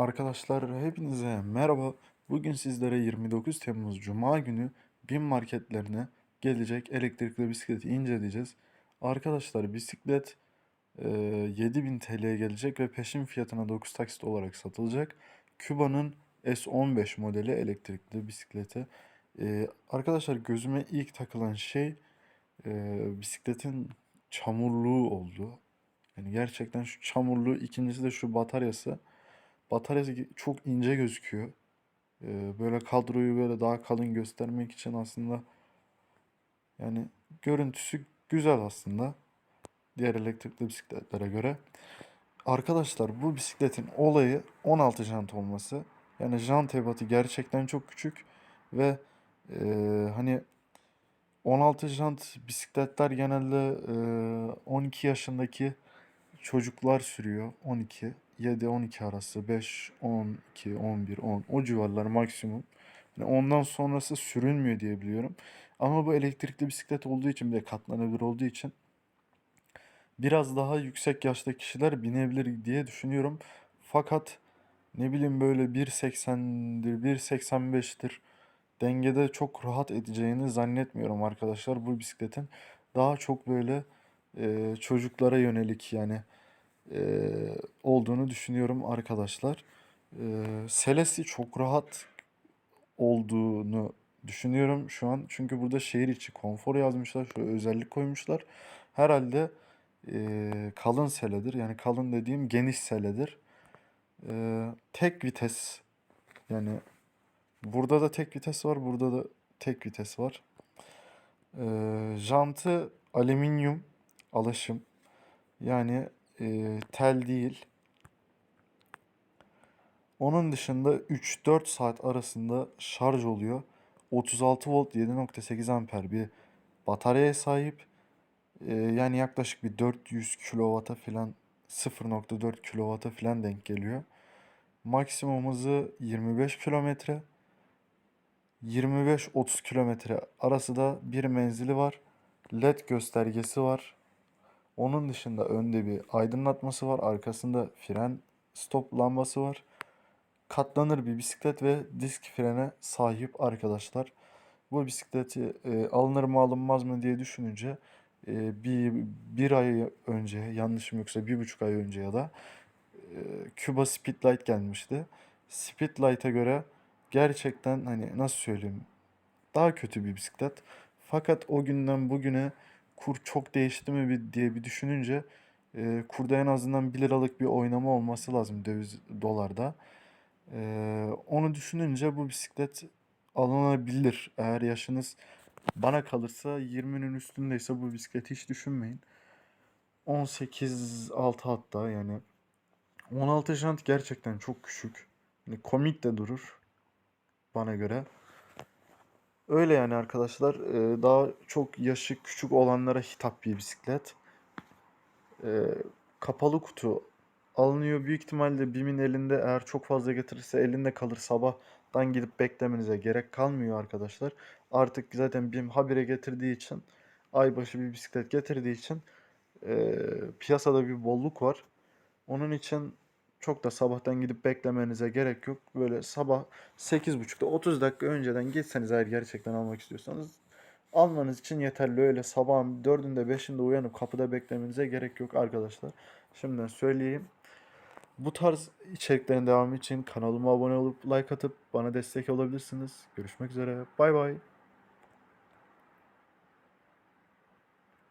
Arkadaşlar hepinize merhaba. Bugün sizlere 29 Temmuz Cuma günü BİM marketlerine gelecek elektrikli bisikleti inceleyeceğiz. Arkadaşlar bisiklet e, 7000 TL'ye gelecek ve peşin fiyatına 9 taksit olarak satılacak. Kuba'nın S15 modeli elektrikli bisikleti. E, arkadaşlar gözüme ilk takılan şey e, bisikletin çamurluğu oldu. Yani gerçekten şu çamurluğu, ikincisi de şu bataryası. Bataryası çok ince gözüküyor. Ee, böyle kadroyu böyle daha kalın göstermek için aslında yani görüntüsü güzel aslında. Diğer elektrikli bisikletlere göre. Arkadaşlar bu bisikletin olayı 16 jant olması. Yani jant ebatı gerçekten çok küçük ve e, hani 16 jant bisikletler genelde e, 12 yaşındaki çocuklar sürüyor. 12, 7-12 arası, 5, 12, 11, 10 o civarlar maksimum. Yani ondan sonrası sürülmüyor diye biliyorum. Ama bu elektrikli bisiklet olduğu için bir de katlanabilir olduğu için biraz daha yüksek yaşta kişiler binebilir diye düşünüyorum. Fakat ne bileyim böyle 1.80'dir, 1.85'tir dengede çok rahat edeceğini zannetmiyorum arkadaşlar bu bisikletin. Daha çok böyle e, çocuklara yönelik yani e, olduğunu düşünüyorum arkadaşlar. E, selesi çok rahat olduğunu düşünüyorum şu an. Çünkü burada şehir içi konfor yazmışlar. Şöyle özellik koymuşlar. Herhalde e, kalın seledir. Yani kalın dediğim geniş seledir. E, tek vites yani burada da tek vites var. Burada da tek vites var. E, jantı alüminyum alaşım. Yani e, tel değil. Onun dışında 3-4 saat arasında şarj oluyor. 36 volt 7.8 amper bir bataryaya sahip. E, yani yaklaşık bir 400 kW'a falan 0.4 kW'a falan denk geliyor. Maksimum hızı 25 kilometre. 25-30 kilometre arası da bir menzili var. LED göstergesi var. Onun dışında önde bir aydınlatması var. Arkasında fren stop lambası var. Katlanır bir bisiklet ve disk frene sahip arkadaşlar. Bu bisikleti e, alınır mı alınmaz mı diye düşününce e, bir, bir ay önce yanlışım yoksa bir buçuk ay önce ya da e, Cuba Speedlight gelmişti. Speedlight'a göre gerçekten hani nasıl söyleyeyim daha kötü bir bisiklet. Fakat o günden bugüne kur çok değişti mi bir- diye bir düşününce e, kurda en azından 1 liralık bir oynama olması lazım döviz dolarda. E, onu düşününce bu bisiklet alınabilir. Eğer yaşınız bana kalırsa 20'nin üstündeyse bu bisikleti hiç düşünmeyin. 18 altı hatta yani 16 jant gerçekten çok küçük. Yani komik de durur bana göre. Öyle yani arkadaşlar. Ee, daha çok yaşı küçük olanlara hitap bir bisiklet. Ee, kapalı kutu alınıyor. Büyük ihtimalle BİM'in elinde eğer çok fazla getirirse elinde kalır. Sabahtan gidip beklemenize gerek kalmıyor arkadaşlar. Artık zaten BİM habire getirdiği için aybaşı bir bisiklet getirdiği için e, piyasada bir bolluk var. Onun için çok da sabahtan gidip beklemenize gerek yok. Böyle sabah 8.30'da 30 dakika önceden gitseniz eğer gerçekten almak istiyorsanız almanız için yeterli. Öyle sabahın 4'ünde 5'inde uyanıp kapıda beklemenize gerek yok arkadaşlar. Şimdiden söyleyeyim. Bu tarz içeriklerin devamı için kanalıma abone olup like atıp bana destek olabilirsiniz. Görüşmek üzere. Bay bay.